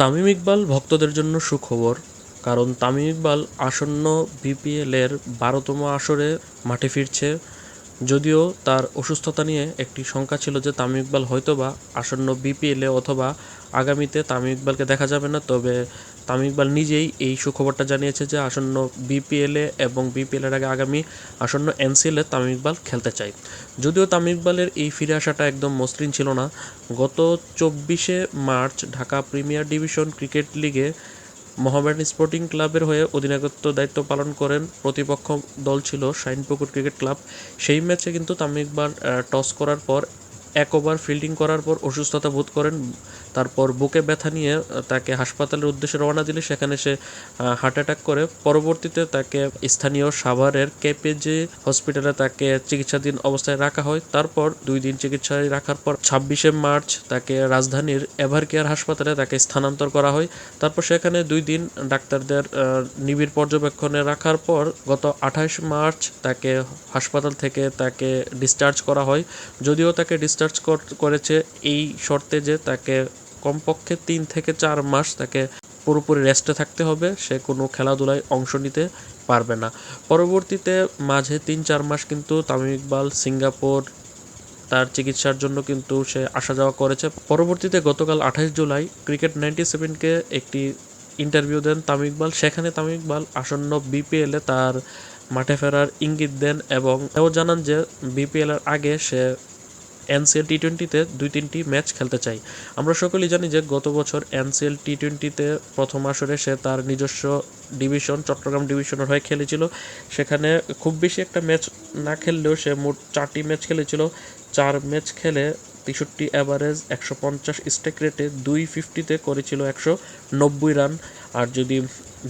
তামিম ইকবাল ভক্তদের জন্য সুখবর, কারণ তামিম ইকবাল আসন্ন বিপিএলের বারোতম আসরে মাঠে ফিরছে। যদিও তার অসুস্থতা নিয়ে একটি শঙ্কা ছিল যে তামিম ইকবাল হয়তোবা আসন্ন বিপিএলে অথবা আগামীতে তামিম ইকবালকে দেখা যাবে না, তবে তামিম ইকবাল নিজেই এই সুখবরটা জানিয়েছে যে আসন্ন বিপিএলে এবং বিপিএলের আগে আগামী আসন্ন এনসিএলে তামিম ইকবাল খেলতে চায়। যদিও তামিম ইকবালের এই ফিরে আসাটা একদম মসৃণ ছিল না, গত চব্বিশে March Dhaka premier division cricket লিগে মোহামেডান স্পোর্টিং ক্লাবের হয়ে অধিনায়কত্ব দায়িত্ব পালন করেন প্রতিপক্ষ দল ছিল শাইনপুকুর ক্রিকেট ক্লাব। সেই ম্যাচে কিন্তু তামিম ইকবাল টস করার পর এক ওভার ফিল্ডিং করার পর অসুস্থতা বোধ করেন, তারপর বুকে ব্যথা নিয়ে তাকে হাসপাতালের উদ্দেশ্যে রওনা দিলে সেখানে সে হার্ট অ্যাটাক করে। পরবর্তীতে তাকে স্থানীয় সাভারের কেপিজি হসপিটালে তাকে চিকিৎসাধীন অবস্থায় রাখা হয়। তারপর দুই দিন চিকিৎসায় রাখার পর ছাব্বিশে মার্চ তাকে রাজধানীর এভার কেয়ার হাসপাতালে তাকে স্থানান্তর করা হয়। তারপর সেখানে দুই দিন ডাক্তারদের নিবিড় পর্যবেক্ষণে রাখার পর গত আঠাশ মার্চ তাকে হাসপাতাল থেকে তাকে ডিসচার্জ করা হয়। যদিও তাকে ডিসচার্জ করেছে এই শর্তে যে তাকে কমপক্ষে তিন থেকে চার মাস তাকে পুরোপুরি রেস্টে থাকতে হবে, সে কোনো খেলাধুলায় অংশ নিতে পারবে না। পরবর্তীতে মাঝে তিন চার মাস কিন্তু তামিম ইকবাল সিঙ্গাপুর তার চিকিৎসার জন্য কিন্তু সে আসা যাওয়া করেছে। পরবর্তীতে গতকাল আঠাশ জুলাই ক্রিকেট নাইনটি সেভেনকে একটি ইন্টারভিউ দেন তামিম ইকবাল। সেখানে তামিম ইকবাল আসন্ন বিপিএলে তার মাঠে ফেরার ইঙ্গিত দেন এবং এও জানান যে বিপিএলের আগে সে এনসিএল টি টোয়েন্টিতে দুই তিনটি ম্যাচ খেলতে চাই। আমরা সকলেই জানি যে গত বছর এনসিএল টি টোয়েন্টিতে প্রথম আসরে সে তার নিজস্ব ডিভিশন, চট্টগ্রাম ডিভিশনের হয়ে খেলেছিল। সেখানে খুব বেশি একটা ম্যাচ না খেললেও সে মোট চারটি ম্যাচ খেলেছিল। চার ম্যাচ খেলে তেষট্টি অ্যাভারেজ একশো পঞ্চাশ স্ট্রাইক রেটে দুই ফিফটিতে করেছিল একশো নব্বই রান আর যদি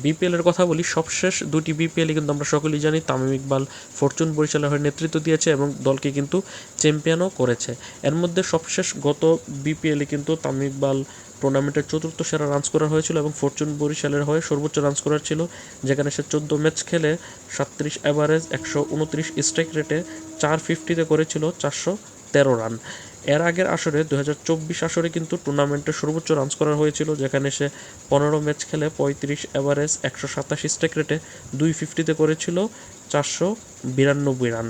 বিপিএলের কথা বলি, সবশেষ দুটি বিপিএলে কিন্তু আমরা সকলেই জানি, তামিম ইকবাল ফরচুন বরিশালের হয়ে নেতৃত্ব দিয়েছে এবং দলকে কিন্তু চ্যাম্পিয়নও করেছে। এর মধ্যে সবশেষ গত বিপিএলে কিন্তু তামিম ইকবাল টুর্নামেন্টের চতুর্থ সেরা রান স্কোরার হয়েছিল এবং ফরচুন বরিশালের হয়ে সর্বোচ্চ রান স্কোরার ছিল, যেখানে সে চোদ্দ ম্যাচ খেলে সাতত্রিশ অ্যাভারেজ একশো উনত্রিশ স্ট্রাইক রেটে চার ফিফটিতে করেছিল চারশো তেরো রান এর আগের আসরে দু হাজার চব্বিশ আসরে কিন্তু টুর্নামেন্টের সর্বোচ্চ রান স্কোরার হয়েছিল, যেখানে সে পনেরো ম্যাচ খেলে পঁয়ত্রিশ অ্যাভারেজ একশো সাতাশি স্ট্রাইক রেটে দুই ফিফটিতে করেছিল চারশো বিরানব্বই রান।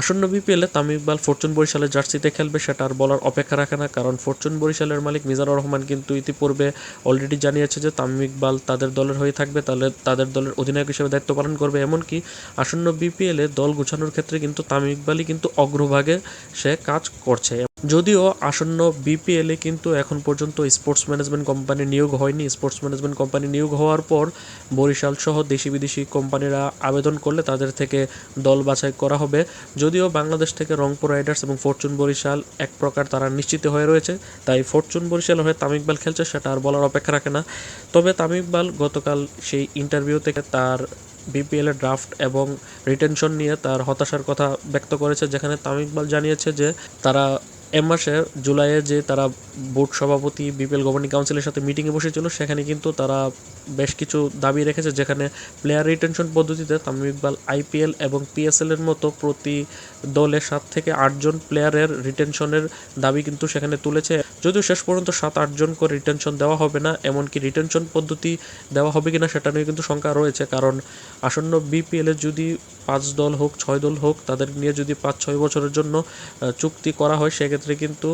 আসন্ন বিপিএলে তামিম ইকবাল ফরচুন বরিশালের জার্সিতে খেলবে, সেটা আর বলার অপেক্ষা রাখে না, কারণ ফরচুন বরিশালের মালিক মিজানুর রহমান কিন্তু ইতিপূর্বে অলরেডি জানিয়েছে যে তামিম ইকবাল তাদের দলের হয়ে থাকবে, তাহলে তাদের দলের অধিনায়ক হিসেবে দায়িত্ব পালন করবে। এমনকি আসন্ন বিপিএলে দল গুছানোর ক্ষেত্রে কিন্তু তামিম ইকবালই কিন্তু অগ্রভাগে সে কাজ করছে। যদিও আসন্ন বিপিএলে কিন্তু এখন পর্যন্ত স্পোর্টস ম্যানেজমেন্ট কোম্পানি নিয়োগ হয়নি। স্পোর্টস ম্যানেজমেন্ট কোম্পানি নিয়োগ হওয়ার পর বরিশাল সহ দেশি বিদেশি কোম্পানিরা আবেদন করলে তাদের থেকে দল বাছাই করা হবে। যদিও বাংলাদেশ থেকে রংপুর রাইডার্স এবং ফরচুন বরিশাল এক প্রকার তারা নিশ্চিত হয়ে রয়েছে, তাই ফরচুন বরিশাল হয়ে তামিম ইকবাল খেলছে সেটা আর বলার অপেক্ষা রাখে না। তবে তামিম ইকবাল গতকাল সেই ইন্টারভিউ থেকে তার বিপিএলের ড্রাফট এবং রিটেনশন নিয়ে তার হতাশার কথা ব্যক্ত করেছে, যেখানে তামিম ইকবাল জানিয়েছে যে তারা এ মাসে জুলাইয়ে যে তারা বোর্ড সভাপতি, বিপিএল গভর্নিং কাউন্সিলের সাথে মিটিংয়ে বসেছিল, সেখানে কিন্তু তারা বেশ কিছু দাবি রেখেছে, যেখানে প্লেয়ার রিটেনশন পদ্ধতিতে তামিম ইকবাল আইপিএল এবং পিএসএলের মতো প্রতি দলে সাত থেকে আটজন প্লেয়ারের রিটেনশনের দাবি কিন্তু সেখানে তুলেছে। যদিও শেষ পর্যন্ত সাত আটজন করে রিটেনশন দেওয়া হবে না, এমনকি রিটেনশন পদ্ধতি দেওয়া হবে কিনা সেটা নিয়ে কিন্তু শঙ্কা রয়েছে, কারণ আসন্ন বিপিএলে যদি পাঁচ দল হোক, ছয় দল হোক, তাদের নিয়ে যদি পাঁচ, ছয় বছরের জন্য চুক্তি করা হয়, সেক্ষেত্রে কিন্তু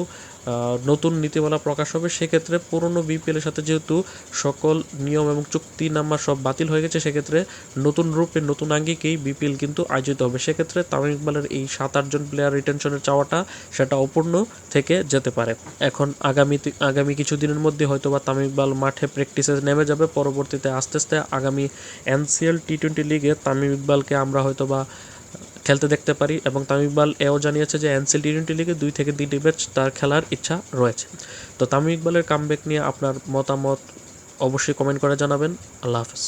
নতুন নীতিমালা প্রকাশ হবে, সেক্ষেত্রে পুরনো বিপিএলের সাথে যেহেতু সকল নিয়ম এবং চুক্তিনামা সব বাতিল হয়ে গেছে, সেক্ষেত্রে নতুন রূপে নতুন আঙ্গিকেই বিপিএল কিন্তু আয়োজিত হবে। সেক্ষেত্রে তামিম ইকবালের এই সাত আটজন প্লেয়ার রিটেনশনের চাওয়াটা সেটা অপূর্ণ থেকে যেতে পারে। এখন আগামী আগামী কিছু দিনের মধ্যে হয়তো বা তামিম ইকবাল মাঠে প্র্যাকটিসে নেমে যাবে, পরবর্তীতে আস্তে আস্তে আগামী এনসিএল টি টোয়েন্টি লিগে তামিম ইকবালকে আমরা হয়তো বা খেলতে দেখতে পারি এবং তামিম ইকবাল এও জানিয়েছে যে এনসিএল টি টোয়েন্টি লিগে দুই থেকে তিনটি ম্যাচ তার খেলার ইচ্ছা রয়েছে। তো তামিম ইকবালের কামব্যাক নিয়ে আপনার মতামত অবশ্যই কমেন্ট করে জানাবেন। আল্লাহ হাফেজ।